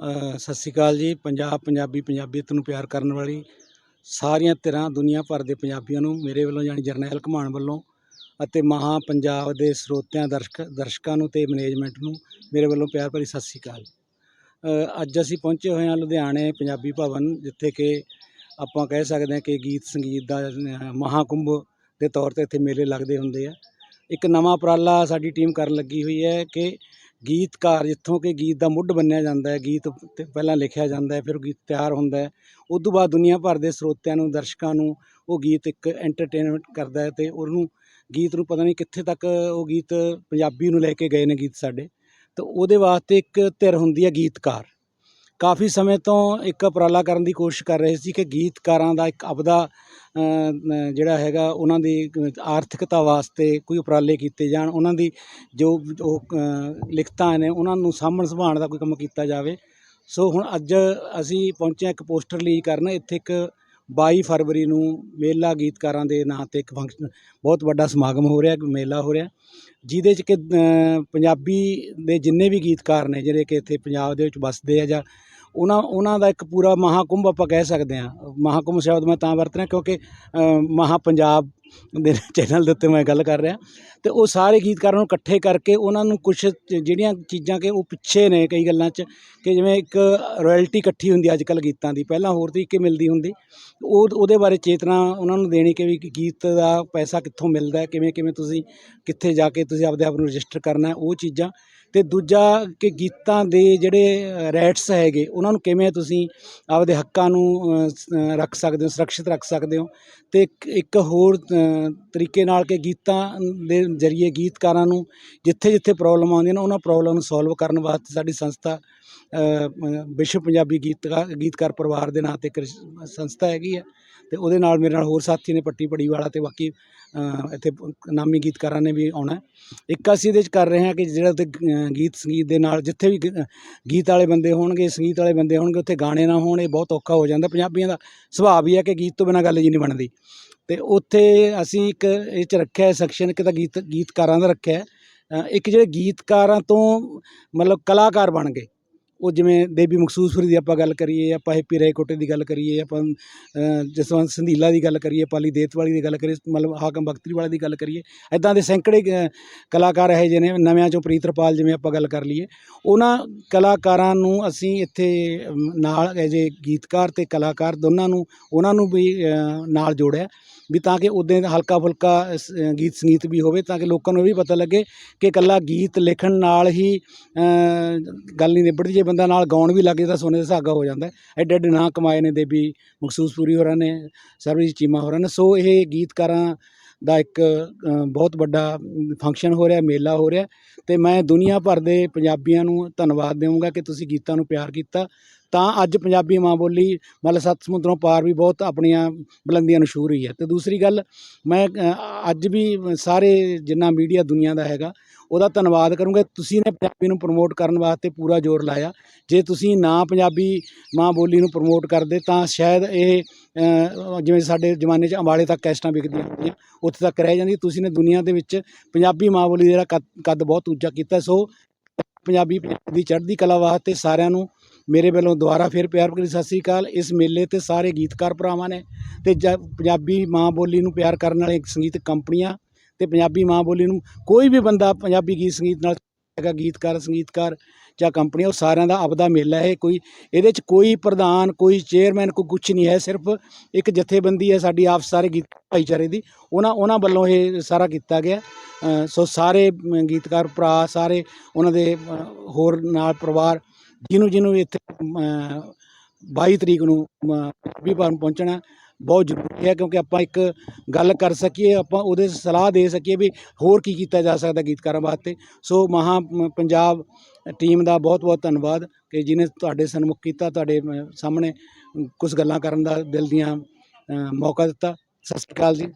ਸਤਿ ਸ਼੍ਰੀ ਅਕਾਲ ਜੀ ਪੰਜਾਬ ਪੰਜਾਬੀ ਪੰਜਾਬੀਅਤ ਨੂੰ ਪਿਆਰ ਕਰਨ ਵਾਲੀ ਸਾਰੀਆਂ ਧਿਰਾਂ ਦੁਨੀਆ ਭਰ ਦੇ ਪੰਜਾਬੀਆਂ ਨੂੰ ਮੇਰੇ ਵੱਲੋਂ ਯਾਨੀ ਜਰਨੈਲ ਘਮਾਣ ਵੱਲੋਂ ਅਤੇ ਮਹਾ ਪੰਜਾਬ ਦੇ ਸਰੋਤਿਆਂ ਦਰਸ਼ਕ ਦਰਸ਼ਕਾਂ ਨੂੰ ਤੇ ਮੈਨੇਜਮੈਂਟ ਨੂੰ ਮੇਰੇ ਵੱਲੋਂ ਪਿਆਰ ਭਰੀ ਸਤਿ ਸ਼੍ਰੀ ਅਕਾਲ। ਅੱਜ ਅਸੀਂ ਪਹੁੰਚੇ ਹੋਏ ਹਾਂ ਲੁਧਿਆਣੇ ਪੰਜਾਬੀ ਭਵਨ ਜਿੱਥੇ ਕਿ ਆਪਾਂ ਕਹਿ ਸਕਦੇ ਹਾਂ ਕਿ ਗੀਤ ਸੰਗੀਤ ਦਾ ਅ, ਮਹਾਕੁੰਭ ਦੇ ਤੌਰ ਤੇ ਇੱਥੇ ਮੇਲੇ ਲੱਗਦੇ ਹੁੰਦੇ ਆ। ਇੱਕ ਨਵਾਂ ਉਪਰਾਲਾ ਸਾਡੀ ਟੀਮ ਕਰਨ ਲੱਗੀ ਹੋਈ ਹੈ ਕਿ ਗੀਤਕਾਰ ਜਿੱਥੋਂ ਕਿ ਗੀਤ ਦਾ ਮੁੱਢ ਬੰਨਿਆ ਜਾਂਦਾ ਹੈ, ਗੀਤ ਤੇ ਪਹਿਲਾਂ ਲਿਖਿਆ ਜਾਂਦਾ ਹੈ, ਫਿਰ ਉਹ ਗੀਤ ਤਿਆਰ ਹੁੰਦਾ ਉਹ ਤੋਂ ਬਾਅਦ ਦੁਨੀਆ ਭਰ ਦੇ ਸਰੋਤਿਆਂ ਨੂੰ, ਦਰਸ਼ਕਾਂ ਨੂੰ ਉਹ ਗੀਤ ਇੱਕ ਐਂਟਰਟੇਨਮੈਂਟ ਕਰਦਾ ਅਤੇ ਉਹਨੂੰ ਗੀਤ ਨੂੰ ਪਤਾ ਨਹੀਂ ਕਿੱਥੇ ਤੱਕ ਉਹ ਗੀਤ ਪੰਜਾਬੀ ਨੂੰ ਲੈ ਕੇ ਗਏ ਨੇ ਗੀਤ ਸਾਡੇ। ਤਾਂ ਉਹਦੇ ਵਾਸਤੇ ਇੱਕ ਧਿਰ ਹੁੰਦੀ ਹੈ ਗੀਤਕਾਰ। ਕਾਫੀ ਸਮੇਂ ਤੋਂ ਇੱਕ ਉਪਰਾਲਾ ਕਰਨ ਦੀ ਕੋਸ਼ਿਸ਼ ਕਰ ਰਹੇ ਸੀ ਕਿ ਗੀਤਕਾਰਾਂ ਦਾ ਇੱਕ ਆਪਦਾ ਜਿਹੜਾ ਹੈਗਾ, ਉਹਨਾਂ ਦੀ ਆਰਥਿਕਤਾ ਵਾਸਤੇ ਕੋਈ ਉਪਰਾਲੇ ਕੀਤੇ ਜਾਣ, ਉਹਨਾਂ ਦੀ ਜੋ ਉਹ ਲਿਖਤਾਂ ਨੇ, ਉਹਨਾਂ ਨੂੰ ਸਾਂਭਣ ਸੰਭਾਲਣ ਦਾ ਕੋਈ ਕੰਮ ਕੀਤਾ ਜਾਵੇ। ਸੋ ਹੁਣ ਅੱਜ ਅਸੀਂ ਪਹੁੰਚੇ ਹਾਂ ਇੱਕ ਪੋਸਟਰ ਰਿਲੀਜ਼ ਕਰਨ। ਇੱਥੇ ਇੱਕ 22 ਫਰਵਰੀ ਨੂੰ ਮੇਲਾ ਗੀਤਕਾਰਾਂ ਦੇ ਨਾਂ ਤੇ ਇੱਕ ਫੰਕਸ਼ਨ ਬਹੁਤ ਵੱਡਾ ਸਮਾਗਮ ਹੋ ਰਿਹਾ ਮੇਲਾ ਹੋ ਰਿਹਾ। ਜਿਹਦੇ 'ਚ ਕਿ ਪੰਜਾਬੀ ਦੇ ਜਿੰਨੇ ਵੀ ਗੀਤਕਾਰ ਨੇ, ਜਿਹੜੇ ਕਿ ਇੱਥੇ ਪੰਜਾਬ ਦੇ ਵਿੱਚ ਵੱਸਦੇ ਆ ਜਾਂ ਉਹਨਾਂ ਉਹਨਾਂ ਦਾ ਇੱਕ ਪੂਰਾ ਮਹਾਂਕੁੰਭ ਆਪਾਂ ਕਹਿ ਸਕਦੇ ਹਾਂ। ਮਹਾਂਕੁੰਭ ਸ਼ਬਦ ਮੈਂ ਤਾਂ ਵਰਤ ਰਿਹਾ ਕਿਉਂਕਿ ਮਹਾਂ ਪੰਜਾਬ ਦੇ ਚੈਨਲ ਦੇ ਉੱਤੇ ਮੈਂ ਗੱਲ ਕਰ ਰਿਹਾ। ਅਤੇ ਉਹ ਸਾਰੇ ਗੀਤਕਾਰਾਂ ਨੂੰ ਇਕੱਠੇ ਕਰਕੇ ਉਹਨਾਂ ਨੂੰ ਕੁਛ ਜਿਹੜੀਆਂ ਚੀਜ਼ਾਂ ਕਿ ਉਹ ਪਿੱਛੇ ਨੇ ਕਈ ਗੱਲਾਂ 'ਚ, ਕਿ ਜਿਵੇਂ ਇੱਕ ਰਾਇਲਟੀ ਇਕੱਠੀ ਹੁੰਦੀ ਅੱਜ ਕੱਲ੍ਹ ਗੀਤਾਂ ਦੀ। ਪਹਿਲਾਂ ਹੋਰ ਤਰੀਕੇ ਮਿਲਦੀ ਹੁੰਦੀ। ਉਹ, ਉਹਦੇ ਬਾਰੇ ਚੇਤਨਾ ਉਹਨਾਂ ਨੂੰ ਦੇਣੀ ਕਿ ਵੀ ਗੀਤ ਦਾ ਪੈਸਾ ਕਿੱਥੋਂ ਮਿਲਦਾ ਕਿਵੇਂ ਕਿਵੇਂ ਤੁਸੀਂ ਕਿੱਥੇ ਜਾ ਕੇ ਤੁਸੀਂ ਆਪਦੇ ਆਪ ਨੂੰ ਰਜਿਸਟਰ ਕਰਨਾ ਉਹ ਚੀਜ਼ਾਂ ਅਤੇ ਦੂਜਾ ਕਿ ਗੀਤਾਂ ਦੇ ਜਿਹੜੇ ਰਾਈਟਸ ਹੈਗੇ, ਉਹਨਾਂ ਨੂੰ ਕਿਵੇਂ ਤੁਸੀਂ ਆਪਦੇ ਹੱਕਾਂ ਨੂੰ ਰੱਖ ਸਕਦੇ ਹੋ, ਸੁਰੱਖਿਅਤ ਰੱਖ ਸਕਦੇ ਹੋ? ਅਤੇ ਇੱਕ ਇੱਕ ਹੋਰ ਤਰੀਕੇ ਨਾਲ ਕਿ ਗੀਤਾਂ ਦੇ ਜ਼ਰੀਏ ਗੀਤਕਾਰਾਂ ਨੂੰ ਜਿੱਥੇ ਜਿੱਥੇ ਪ੍ਰੋਬਲਮ ਆਉਂਦੀਆਂ ਨੇ, ਉਹਨਾਂ ਪ੍ਰੋਬਲਮ ਨੂੰ ਸੋਲਵ ਕਰਨ ਵਾਸਤੇ ਸਾਡੀ ਸੰਸਥਾ ਵਿਸ਼ਵ ਪੰਜਾਬੀ ਗੀਤਕਾਰ ਗੀਤਕਾਰ ਪਰਿਵਾਰ ਦੇ ਨਾਂ ਤੇ ਇੱਕ ਸੰਸਥਾ ਹੈਗੀ ਹੈ। ਅਤੇ ਉਹਦੇ ਨਾਲ ਮੇਰੇ ਨਾਲ ਹੋਰ ਸਾਥੀ ਨੇ, ਪੱਟੀ ਪੜੀ ਵਾਲਾ ਅਤੇ ਬਾਕੀ ਇੱਥੇ ਨਾਮੀ ਗੀਤਕਾਰਾਂ ਨੇ ਵੀ ਆਉਣਾ ਇੱਕ ਅਸੀਂ ਇਹਦੇ 'ਚ ਕਰ ਰਹੇ ਹਾਂ ਕਿ ਜਿਹੜਾ ਤੇ ਗੀਤ ਸੰਗੀਤ ਦੇ ਨਾਲ ਜਿੱਥੇ ਵੀ ਗ- ਗੀਤ ਵਾਲੇ ਬੰਦੇ ਹੋਣਗੇ ਸੰਗੀਤ ਵਾਲੇ ਬੰਦੇ ਹੋਣਗੇ ਉੱਥੇ ਗਾਣੇ ਨਾ ਹੋਣ ਇਹ ਬਹੁਤ ਔਖਾ ਹੋ ਜਾਂਦਾ। ਪੰਜਾਬੀਆਂ ਦਾ ਸੁਭਾਅ ਵੀ ਹੈ ਕਿ ਗੀਤ ਤੋਂ ਬਿਨਾਂ ਗੱਲ ਜੀ ਨਹੀਂ ਬਣਦੀ। ਤੇ ਉੱਥੇ ਅਸੀਂ ਇੱਕ ਇਹ 'ਚ ਰੱਖਿਆ ਸੈਕਸ਼ਨ ਇੱਕ ਤਾਂ ਗੀਤ ਗੀਤਕਾਰਾਂ ਦਾ ਰੱਖਿਆ ਹੈ। ਅ, ਇੱਕ ਜਿਹੜੇ ਗੀਤਕਾਰਾਂ ਤੋਂ ਮਤਲਬ ਕਲਾਕਾਰ ਬਣ ਗਏ। ਉਹ ਜਿਵੇਂ ਦੇਵੀ ਮਖਸੂਸਪੁਰੀ ਦੀ ਆਪਾਂ ਗੱਲ ਕਰੀਏ, ਆਪਾਂ ਹੈਪੀ ਰਾਏ ਕੋਟੇ ਦੀ ਗੱਲ ਕਰੀਏ, ਆਪਾਂ ਜਸਵੰਤ ਸੰਧੀਲਾ ਦੀ ਗੱਲ ਕਰੀਏ, ਪਾਲੀ ਦੇਤਵਾਲੀ ਦੀ ਗੱਲ ਕਰੀਏ, ਮਤਲਬ ਹਾਕਮ ਬਖਤਰੀ ਵਾਲੇ ਦੀ ਗੱਲ ਕਰੀਏ ਐਦਾਂ ਦੇ ਸੈਂਕੜੇ ਕਲਾਕਾਰ ਇਹੋ ਜਿਹੇ ਨੇ, ਨਵਿਆਂ ਚੋਂ ਪ੍ਰੀਤਰਪਾਲ ਜਿਵੇਂ ਆਪਾਂ ਗੱਲ ਕਰ ਲਈਏ। ਉਹਨਾਂ ਕਲਾਕਾਰਾਂ ਨੂੰ ਅਸੀਂ ਇੱਥੇ ਨਾਲ ਐਜ ਏ ਗੀਤਕਾਰ ਤੇ ਕਲਾਕਾਰ ਦੋਨਾਂ ਨੂੰ, ਉਹਨਾਂ ਨੂੰ ਵੀ ਨਾਲ ਜੋੜਿਆ। ਵੀ ਤਾਂ ਕਿ ਉਦੋਂ ਹਲਕਾ ਫੁਲਕਾ ਸ- ਗੀਤ ਸੰਗੀਤ ਵੀ ਹੋਵੇ ਤਾਂ ਕਿ ਲੋਕਾਂ ਨੂੰ ਇਹ ਵੀ ਪਤਾ ਲੱਗੇ ਕਿ ਇਕੱਲਾ ਗੀਤ ਲਿਖਣ ਨਾਲ ਹੀ ਗੱਲ ਨਹੀਂ ਨਿਬੜਦੀ, ਜੇ ਬੰਦਾ ਨਾਲ ਗਾਉਣ ਵੀ ਲੱਗ ਜਾਏ ਤਾਂ ਸੋਨੇ ਦਾ ਸੁਹਾਗਾ ਹੋ ਜਾਂਦਾ। ਐਡੇ ਐਡੇ ਨਾਂ ਕਮਾਏ ਨੇ ਦੇਵੀ ਮਖਸੂਸਪੁਰੀ ਹੋਰਾਂ ਨੇ, ਸਰਬਜੀਤ ਚੀਮਾ ਹੋਰਾਂ ਨੇ। ਸੋ ਇਹ ਗੀਤਕਾਰਾਂ ਦਾ ਇੱਕ ਬਹੁਤ ਵੱਡਾ ਫੰਕਸ਼ਨ ਹੋ ਰਿਹਾ, ਮੇਲਾ ਹੋ ਰਿਹਾ। ਤੇ ਮੈਂ ਦੁਨੀਆ ਭਰ ਦੇ ਪੰਜਾਬੀਆਂ ਨੂੰ ਧੰਨਵਾਦ ਦੇਵਾਂਗਾ ਕਿ ਤੁਸੀਂ ਗੀਤਾਂ ਨੂੰ ਪਿਆਰ ਕੀਤਾ। ਤਾਂ ਅੱਜ ਪੰਜਾਬੀ ਮਾਂ ਬੋਲੀ ਮਤਲਬ ਸੱਤ ਸਮੁੰਦਰੋਂ ਪਾਰ ਵੀ ਬਹੁਤ ਆਪਣੀਆਂ ਬੁਲੰਦੀਆਂ ਨੂੰ ਛੂਹ ਰਹੀ ਹੈ। ਤੇ ਦੂਸਰੀ ਗੱਲ, ਮੈਂ ਅੱਜ ਵੀ ਸਾਰੇ ਜਿੰਨਾ ਮੀਡੀਆ ਦੁਨੀਆ ਦਾ ਹੈਗਾ, ਉਹਦਾ ਧੰਨਵਾਦ ਕਰੂੰਗਾ। ਤੁਸੀਂ ਨੇ ਪੰਜਾਬੀ ਨੂੰ ਪ੍ਰਮੋਟ ਕਰਨ ਵਾਸਤੇ ਪੂਰਾ ਜ਼ੋਰ ਲਾਇਆ। ਜੇ ਤੁਸੀਂ ਨਾ ਪੰਜਾਬੀ ਮਾਂ ਬੋਲੀ ਨੂੰ ਪ੍ਰਮੋਟ ਕਰਦੇ ਤਾਂ ਸ਼ਾਇਦ ਇਹ ਜਿਵੇਂ ਸਾਡੇ ਜ਼ਮਾਨੇ 'ਚ ਅੰਬਾਲੇ ਤੱਕ ਕੈਸਟਾਂ ਵਿਕਦੀਆਂ ਹੁੰਦੀਆਂ, ਉੱਥੇ ਤੱਕ ਰਹਿ ਜਾਂਦੀ ਤੁਸੀਂ ਨੇ ਦੁਨੀਆ ਦੇ ਵਿੱਚ ਪੰਜਾਬੀ ਮਾਂ ਬੋਲੀ ਦਾ ਜਿਹੜਾ ਕੱਦ ਬਹੁਤ ਉੱਚਾ ਕੀਤਾ। ਸੋ ਪੰਜਾਬੀ ਦੀ ਚੜ੍ਹਦੀ ਕਲਾ ਵਾਸਤੇ ਸਾਰਿਆਂ ਨੂੰ ਮੇਰੇ ਵੱਲੋਂ ਦੁਬਾਰਾ ਫਿਰ ਪਿਆਰ ਭਰੀ ਸਤਿ ਸ੍ਰੀ ਅਕਾਲ। ਇਸ ਮੇਲੇ ਤੇ ਸਾਰੇ ਗੀਤਕਾਰ ਭਰਾਵਾਂ ਨੇ ਤੇ ਜ- ਪੰਜਾਬੀ ਮਾਂ ਬੋਲੀ ਨੂੰ ਪਿਆਰ ਕਰਨ ਵਾਲੇ ਸੰਗੀਤ ਕੰਪਨੀਆਂ ਤੇ ਪੰਜਾਬੀ ਮਾਂ ਬੋਲੀ ਨੂੰ ਕੋਈ ਵੀ ਬੰਦਾ ਪੰਜਾਬੀ ਗੀਤ ਸੰਗੀਤ ਨਾਲ ਹੈਗਾ, ਗੀਤਕਾਰ, ਸੰਗੀਤਕਾਰ ਜਾਂ ਕੰਪਨੀ, ਉਹ ਸਾਰਿਆਂ ਦਾ ਆਪਦਾ ਮੇਲਾ ਹੈ। ਕੋਈ, ਇਹਦੇ 'ਚ ਕੋਈ ਪ੍ਰਧਾਨ, ਕੋਈ ਚੇਅਰਮੈਨ, ਕੋਈ ਕੁਝ ਨਹੀਂ ਹੈ। ਸਿਰਫ ਇੱਕ ਜਥੇਬੰਦੀ ਹੈ ਸਾਡੀ, ਆਪ ਸਾਰੇ ਗੀਤ ਭਾਈਚਾਰੇ ਦੀ। ਉਹਨਾਂ ਉਹਨਾਂ ਵੱਲੋਂ ਇਹ ਸਾਰਾ ਕੀਤਾ ਗਿਆ। ਸੋ ਸਾਰੇ ਗੀਤਕਾਰ ਭਰਾ, ਸਾਰੇ ਉਹਨਾਂ ਦੇ ਹੋਰ ਨਾਲ ਪਰਿਵਾਰ ਜਿਹਨੂੰ ਜਿਹਨੂੰ ਇੱਥੇ ਅ, 22 ਤਰੀਕ ਨੂੰ ਵੀ ਭਵਨ ਪਹੁੰਚਣਾ ਬਹੁਤ ਜ਼ਰੂਰੀ ਹੈ ਕਿਉਂਕਿ ਆਪਾਂ ਇੱਕ ਗੱਲ ਕਰ ਸਕੀਏ ਆਪਾਂ ਉਹਦੇ ਸਲਾਹ ਦੇ ਸਕੀਏ ਵੀ ਹੋਰ ਕੀ ਕੀਤਾ ਜਾ ਸਕਦਾ ਗੀਤਕਾਰਾਂ ਵਾਸਤੇ। ਸੋ ਮਹਾ ਪੰਜਾਬ ਟੀਮ ਦਾ ਬਹੁਤ ਬਹੁਤ ਧੰਨਵਾਦ ਕਿ ਜਿਹਨੇ ਤੁਹਾਡੇ ਸਨਮੁਖ ਕੀਤਾ ਤੁਹਾਡੇ ਸਾਹਮਣੇ ਕੁਝ ਗੱਲਾਂ ਕਰਨ ਦਾ ਦਿਲ ਦੀਆਂ ਮੌਕਾ ਦਿੱਤਾ। ਸਤਿ ਸ਼੍ਰੀ ਅਕਾਲ ਜੀ।